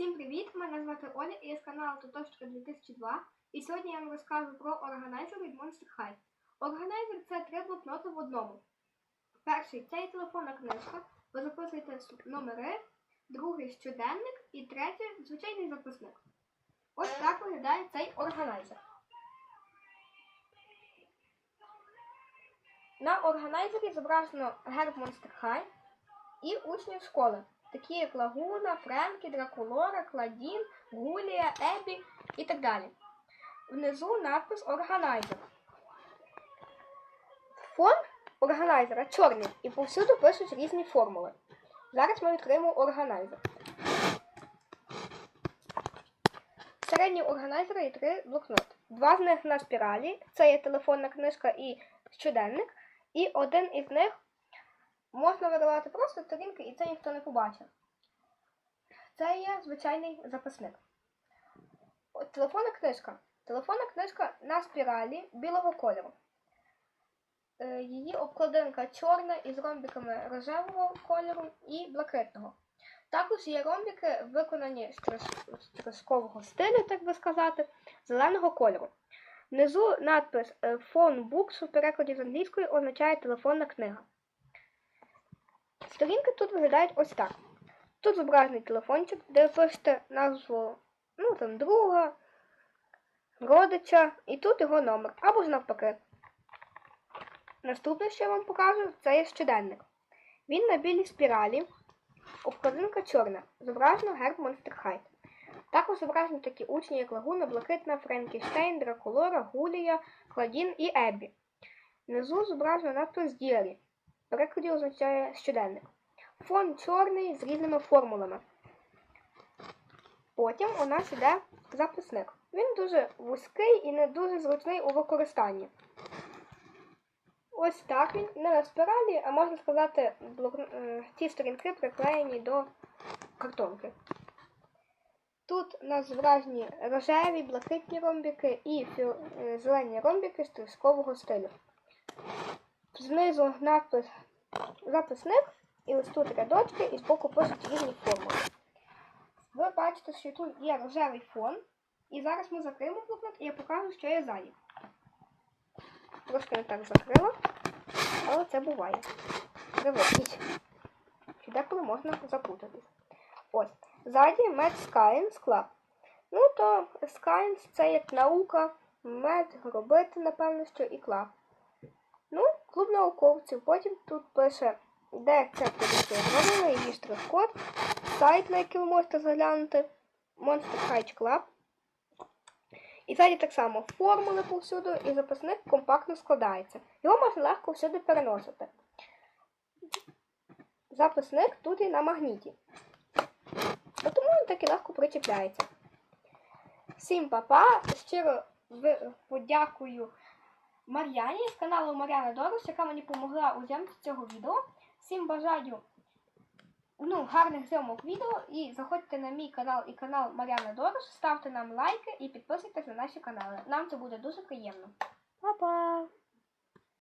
Всім привіт! Мене звати Оля і я з каналу Тотошечка 2002. І сьогодні я вам розкажу про органайзер від Monster High. Органайзер це три блокноти в одному. Перший це є телефонна книжка. Ви записуєте номери, другий щоденник і третій звичайний записник. Ось так виглядає цей органайзер. На органайзері зображено герб Monster High і учнів школи, такі як Лагуна, Френкі, Дракулора, Кладін, Гулія, Ебі і так далі. Внизу надпис Органайзер. Фон органайзера чорний і повсюду пишуть різні формули. Зараз ми відкриємо органайзер. Всередині органайзера є три блокноти. Два з них на спіралі, це є телефонна книжка і щоденник, і один із них можна видавати просто сторінки, і це ніхто не побачить. Це є звичайний записник. Телефонна книжка. Телефонна книжка на спіралі білого кольору. Е, Її обкладинка чорна із ромбиками рожевого кольору і блакитного. Також є ромбики, виконані з трос- стилю, так би сказати, зеленого кольору. Внизу надпис е, Phone Books у перекладі з англійської означає телефонна книга. Сторінки тут виглядають ось так. Тут зображений телефончик, де ви пишете назву ну, там, друга, родича, і тут його номер, або ж навпаки. Наступне, що я вам покажу, це є щоденник. Він на білій спіралі, обкладинка чорна, зображено герб Monster High. Також зображені такі учні, як Лагуна, Блакитна, Френкіштейн, Дракулора, Гулія, Кладін і Еббі. Внизу зображено надпис Діарі. В перекладі означає щоденник. Фон чорний з різними формулами. Потім у нас іде записник. Він дуже вузький і не дуже зручний у використанні. Ось так він, не на спіралі, а можна сказати, е, сторінки приклеєні до картонки. Тут у нас зображені рожеві, блакитні ромбики і е, зелені ромбики з тріскового стилю. Знизу надпис записник, і ось тут рядочки, і збоку пишуть різні формули. Ви бачите, що тут є рожевий фон. І зараз ми закриємо блокнот, і я покажу, що є ззаді. Трошки не так закрила, але це буває. Дивитесь. Що деколи можна запутатись. Ось. Ззаді Mad Science Club. Ну, то Science це як наука, мед робити, напевно, що і клаб. Ну, клуб науковців. Потім тут пише, де це продукція зроблена, її штрих-код, сайт, на який ви можете заглянути, Monster High Club. І ззаді так само формули повсюду, і записник компактно складається. Його можна легко всюди переносити. Записник тут і на магніті. Тому він так і легко причіпляється. Всім па-па! Щиро подякую Мар'яні з каналу Мар'яна Дорос, яка мені допомогла у зйомці цього відео. Всім бажаю ну, гарних зйомок відео і заходьте на мій канал і канал Мар'яна Дорос, ставте нам лайки і підписуйтесь на наші канали. Нам це буде дуже приємно. Па-па!